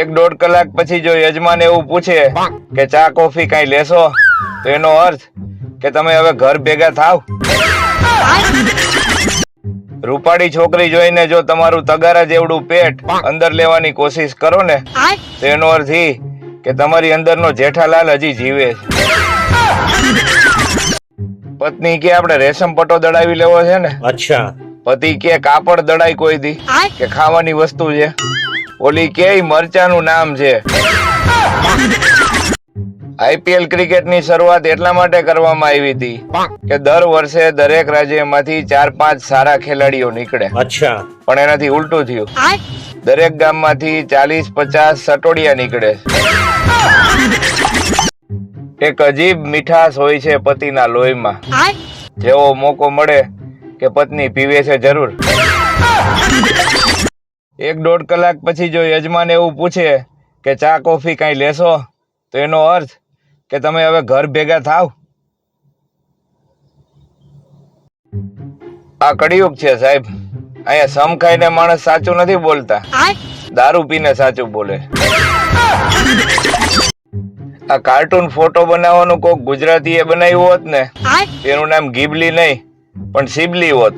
એક દોઢ કલાક પછી જો યજમાન એવું પૂછે કે ચા કોફી કઈ લેશો? તો એનો અર્થ કે તમે હવે ઘર ભેગા થાવ. રૂપાળી છોકરી જોઈને જો તમારું તગારા જેવડું પેટ અંદર લેવાની કોશિશ કરો ને તો એનો અર્થ ઈ કે તમારી અંદરનો જેઠાલાલ હજી જીવે પત્ની કે આપણે રેશમ પટ્ટો દડાવી લેવો છે ને? અચ્છા. પતિ કે કાપડ દડાઈ કોઈ દી કે ખાવાની વસ્તુ છે? ઓલી કે મરચાનું નામ છે? આઈપીએલ ક્રિકેટની શરૂઆત એટલા માટે કરવામાં આવી હતી કે દર વર્ષે દરેક રાજ્યમાંથી ચાર પાંચ સારા ખેલાડીઓ નીકળે. અચ્છા. પણ એનાથી ઉલટું થયું. દરેક ગામમાંથી ચાલીસ પચાસ સટોડિયા નીકળે. એક અજીબ મીઠાશ હોય છે પતિના લોહીમાં. જેવો મોકો મળે કે પત્ની પીવે છે જરૂર. એક દોઢ કલાક પછી જો યજમાન એવું પૂછે કે ચા કોફી કઈ લેશો? તો એનો અર્થ કે તમે હવે ઘર ભેગા થાવ. આ કડિયુગ છે સાહેબ. અહીંયા સમ ખાઈને માણસ સાચું નથી બોલતા. દારૂ પીને સાચું બોલે. આ કાર્ટૂન ફોટો બનાવવાનું કોક એ બનાવ્યું હોત ને એનું નામ ગીબલી નહીં પણ સિબલી હોત.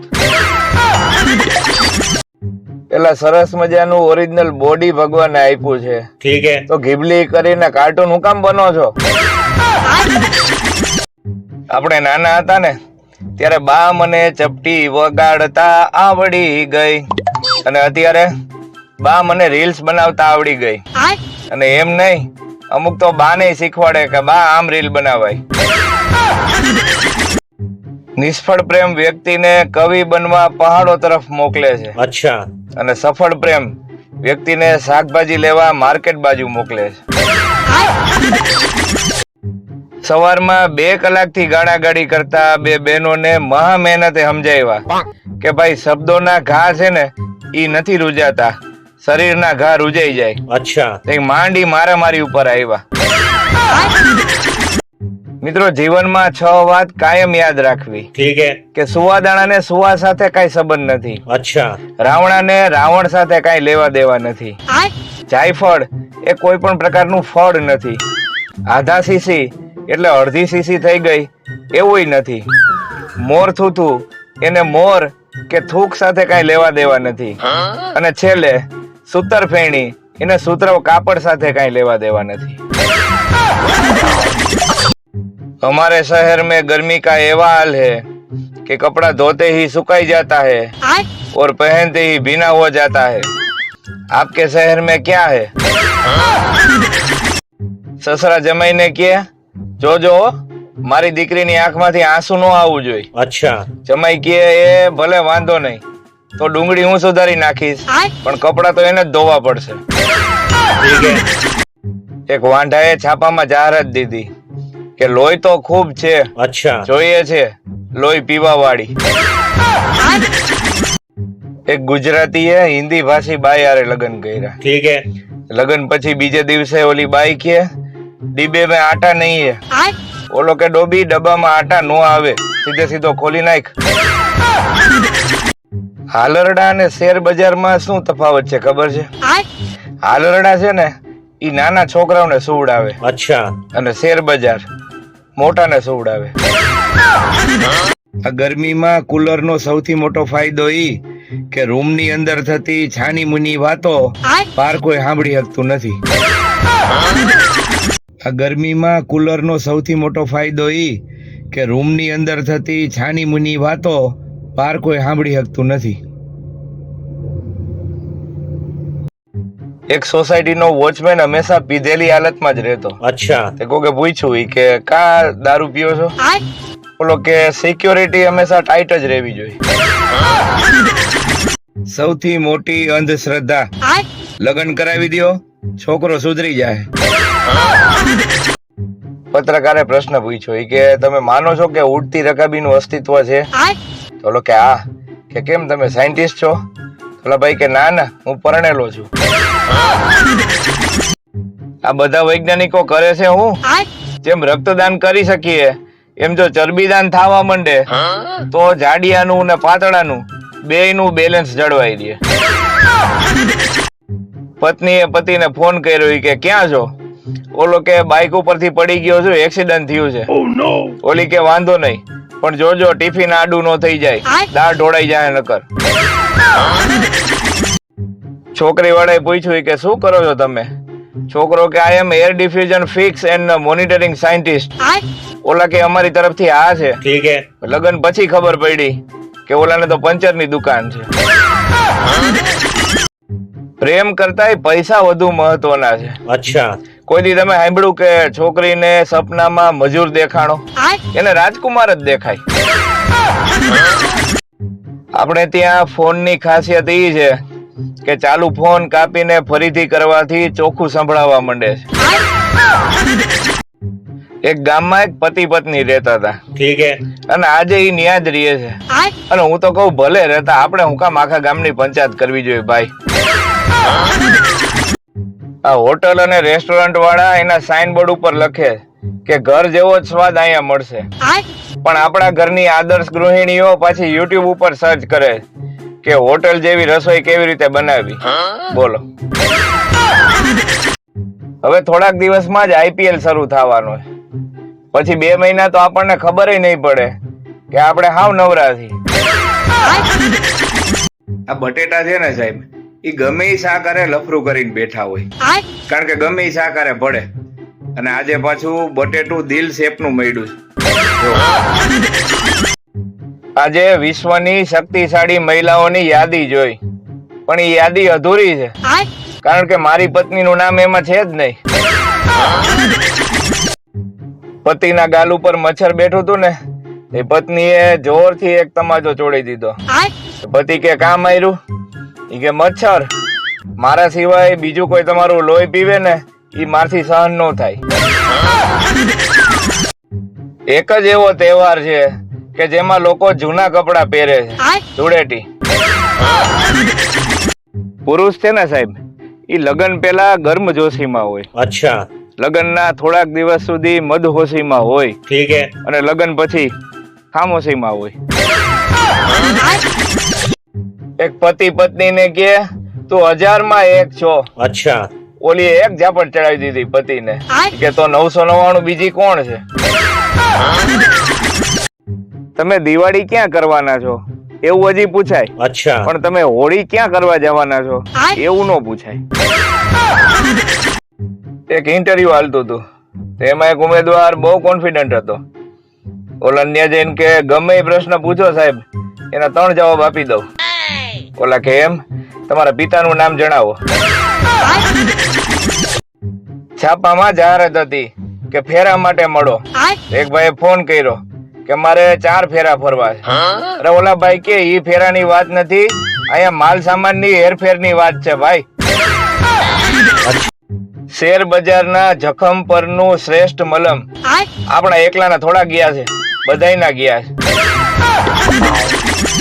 પેલા સરસ મજાનું ઓરિજિનલ બોડી ભગવાને આપ્યું છે. ઠીક હે. તો ઘીબલી કરીને કાર્ટૂન હું કામ બનો છો? આપણે નાના હતા ને ત્યારે બા મને ચપટી વગાડતા આવડી ગઈ. અને અત્યારે બા મને રીલ્સ બનાવતા આવડી ગઈ. અને એમ નહીં અમુક તો બા ને શીખવાડે કે બા આમ રીલ બનાવાય. નિષ્ફળ પ્રેમ વ્યક્તિને કવિ બનવા પહાડો તરફ મોકલે છે. અચ્છા. અને સફળ પ્રેમ વ્યક્તિને શાકભાજી લેવા માર્કેટ બાજુ મોકલે છે. સવારમાં બે કલાકથી ગાડાગાડી કરતા બે બહેનોને મહા મહેનતે સમજાવ્યા કે ભાઈ શબ્દોના ઘા છે ને એ નથી રૂજાતા. શરીરના ઘા રૂજાઈ જાય. અચ્છા. માંડી મારામારી ઉપર આવ્યા. મિત્રો જીવનમાં છ વાત કાયમ યાદ રાખવી. ઠીક હે. કે સુવાદાણાને સુવા સાથે કાઈ સંબંધ નથી. અચ્છા. રાવણાને રાવણ સાથે કાઈ લેવા દેવા નથી. જાયફળ એ કોઈ પણ પ્રકારનું ફળ નથી. આધા સીસી એટલે અડધી સીસી થઈ ગઈ એવું નથી. મોર થૂથું એને મોર કે થૂક સાથે કાઈ લેવા દેવા નથી. અને છેલ્લે સૂતર ફેણી એને સૂત્ર કાપડ સાથે કાઈ લેવા દેવા નથી. हमारे शहर में गर्मी का एवा हाल है कि कपड़ा धोते ही सुखाई जाता है और पहनते ही भीना हो जाता है आपके शहर में क्या है સસરા જમાઈને કે જોજો મારી દીકરીની આંખમાંથી આંસુ ન આવવું જોઈએ અચ્છા જમાઈ કે એ ભલે વાંધો નહીં તો ડુંગળી હું સુધારી નાખીશ પણ કપડાં તો એને જ ધોવા પડશે ઠીક હે એક વાંઢાએ છાપામાં જાહેરાત દીધી કે લોહી તો ખૂબ છે. અચ્છા. જોઈએ છે. લોહી પીવા વાળી એક ગુજરાતીએ હિન્દી ભાષી બાઈ આરે લગ્ન કર્યા. ઠીક હે. લગ્ન પછી બીજે દિવસે ઓલી બાઈ કે ડીબે મે આટા નહીં હે. ઓલો કે ડોબી ડબ્બામાં આટા નો આવે. સીધે સીધો ખોલી નાખ. હાલરડા અને શેર બજારમાં શું તફાવત છે ખબર છે? હાલરડા છે ને ઈ નાના છોકરાઓને સુવડાવે. અચ્છા. અને શેર બજાર. મોટાને સુવડાવે. આ ગરમીમાં કુલરનો સૌથી મોટો ફાયદો ઈ કે રૂમની અંદર થતી છાની મુની વાતો બહાર કોઈ સાંભળી શકતું નથી. આ ગરમીમાં કુલરનો સૌથી મોટો ફાયદો ઈ કે રૂમની અંદર થતી છાની મુની વાતો બાર કોઈ સાંભળી શકતું નથી. એક સોસાયટીનો વોચમેન હંમેશા પીધેલી હાલતમાં જ રહેતો. અચ્છા. તે કોકે પૂછ્યું ઈ કે કા દારૂ પીઓ છો? બોલો કે સિક્યોરિટી હંમેશા ટાઈટ જ રહેવી જોઈએ. સૌથી મોટી અંધશ્રદ્ધા. લગ્ન કરાવી દ્યો છોકરો સુધરી જાય. પત્રકારે પ્રશ્ન પૂછ્યો કે તમે માનો છો કે ઉડતી રકાબીનું અસ્તિત્વ છે? તો ઓલો કે હા. કે કેમ તમે સાયન્ટિસ્ટ છો? ઓલા ભાઈ કે ના ના હું પરણેલો છું. આ બધા વૈજ્ઞાનિકો કરે છે હું? જેમ રક્તદાન કરી શકીએ એમ જો ચરબીદાન થવા માંડે તો જાડિયાનું ને પાતળાનું બેયનું બેલેન્સ જળવાઈ રહે. પત્નીએ પતિને ફોન કર્યો કે ક્યાં છો? ઓલો કે બાઇક ઉપરથી પડી ગયો છું એક્સિડન્ટ થયું છે. ઓલી કે વાંધો નહીં પણ જોજો ટિફિન આડું ન થઈ જાય. દાળ ઢોળાઈ જાય નકર. છોકરી વાળાએ પૂછ્યું કે શું કરો છો તમે? છોકરો કે I am air diffusion fix and monitoring scientist ઓલા કે અમારી તરફથી આ છે. ઠીક હે લગન પછી ખબર પડી કે ઓલાને તો પંચરની દુકાન છે. પ્રેમ કરતાય પૈસા વધુ મહત્વના છે. અચ્છા. કોઈ દી તમે સાંભળ્યું કે છોકરીને સપનામાં મજૂર દેખાણો? એને રાજકુમાર જ દેખાય. આપણે ત્યાં ફોનની ખાસિયત એ છે કે ચાલુ ફોન કાપીને ફરીથી કરવાથી ચોખ્ખું સંભળાવા માંડે છે. એક ગામમાં એક પતિ પત્ની રહેતા હતા. ઠીક અને આજે એ ન્યા જ રહે છે. અને હું તો કહું ભલે રહેતા આપણે હું કામ આખા ગામની પંચાયત કરવી જોઈએ ભાઈ. આ હોટલ અને રેસ્ટોરન્ટ વાળા એના સાઇન બોર્ડ ઉપર લખે. કે ઘર જેવો જ સ્વાદ અહીંયા મળશે. પણ આપણા ઘરની આદર્શ ગૃહિણીઓ પાછી યુટ્યુબ ઉપર સર્ચ કરે કે હોટલ જેવી રસોઈ કેવી રીતે બનાવી. બોલો. હવે થોડાક દિવસમાં જ આઈપીએલ શરૂ થવાનું છે. પછી બે મહિના તો આપણને ખબર નહીં પડે કે આપણે હાવ નવરાથી આ બટેટા છે ને સાહેબ એ ગમે એ શાકારે લફરું કરીને બેઠા હોય. કારણ કે ગમે એ શાકારે પડે અને આજે પાછું બટેટું દિલ શેપનું મળ્યું આજે વિશ્વની શક્તિશાળી મહિલાઓની યાદી જોઈ. પણ એ યાદી અધૂરી છે. કારણ કે મારી પત્નીનું નામ એમાં છે જ નહીં. પતિના ગાલ ઉપર મચ્છર બેઠું હતું ને એ પત્નીએ જોરથી એક તમાચો ચોડી દીધો. પતિ કે કામ આવ્યું એ કે મચ્છર. મારા સિવાય બીજું કોઈ તમારું લોહી પીવે ને એ મારથી સહન ન થાય. એક જ એવો તહેવાર છે કે જેમાં લોકો જૂના કપડા પહેરે છે. ધૂળેટી. પુરુષ છે ને સાહેબ એ લગ્ન પહેલા ગર્મ જોશીમાં હોય. અચ્છા. લગ્નના થોડાક દિવસ સુધી મધહોશીમાં હોય. ઠીક અને લગ્ન પછી ખામોશી માં હોય એક પતિ પત્ની ને કે તું હજારમાં એક છો. અચ્છા. ઓલી એક ઝાપટ ચડાવી દીધી પતિને. કે તો નવસો નવ્વાણું બીજી કોણ છે? તમે દિવાળી ક્યાં કરવાના છો? એવું હજી પૂછાય. પણ તમે હોળી ક્યાં કરવા જવાના છો? એવું ન પૂછાય. એક ઇન્ટરવ્યુ હાલતું હતું. તેમાં એક ઉમેદવાર બહુ કોન્ફિડન્ટ હતો. ઓલા ન્યા જઈને કે ગમે એ પ્રશ્ન પૂછો સાહેબ એના ત્રણ જવાબ આપી દઉં. ઓલા કે એમ તમારા પિતાનું નામ જણાવો. છાપામાં જાહેરાત હતી કે ફેરા માટે મળો. એક ભાઈએ ફોન કર્યો કે મારે ચાર ફેરા ફરવા છે. અરે ઓલા ભાઈ કે ઈ ફેરાની વાત નથી અહીંયા માલ સામાનની હેરફેરની વાત છે ભાઈ. શેર બજારના જખમ પરનું શ્રેષ્ઠ મલમ. આપણા એકલાના થોડા ગયા છે બધાયના ગયા છે.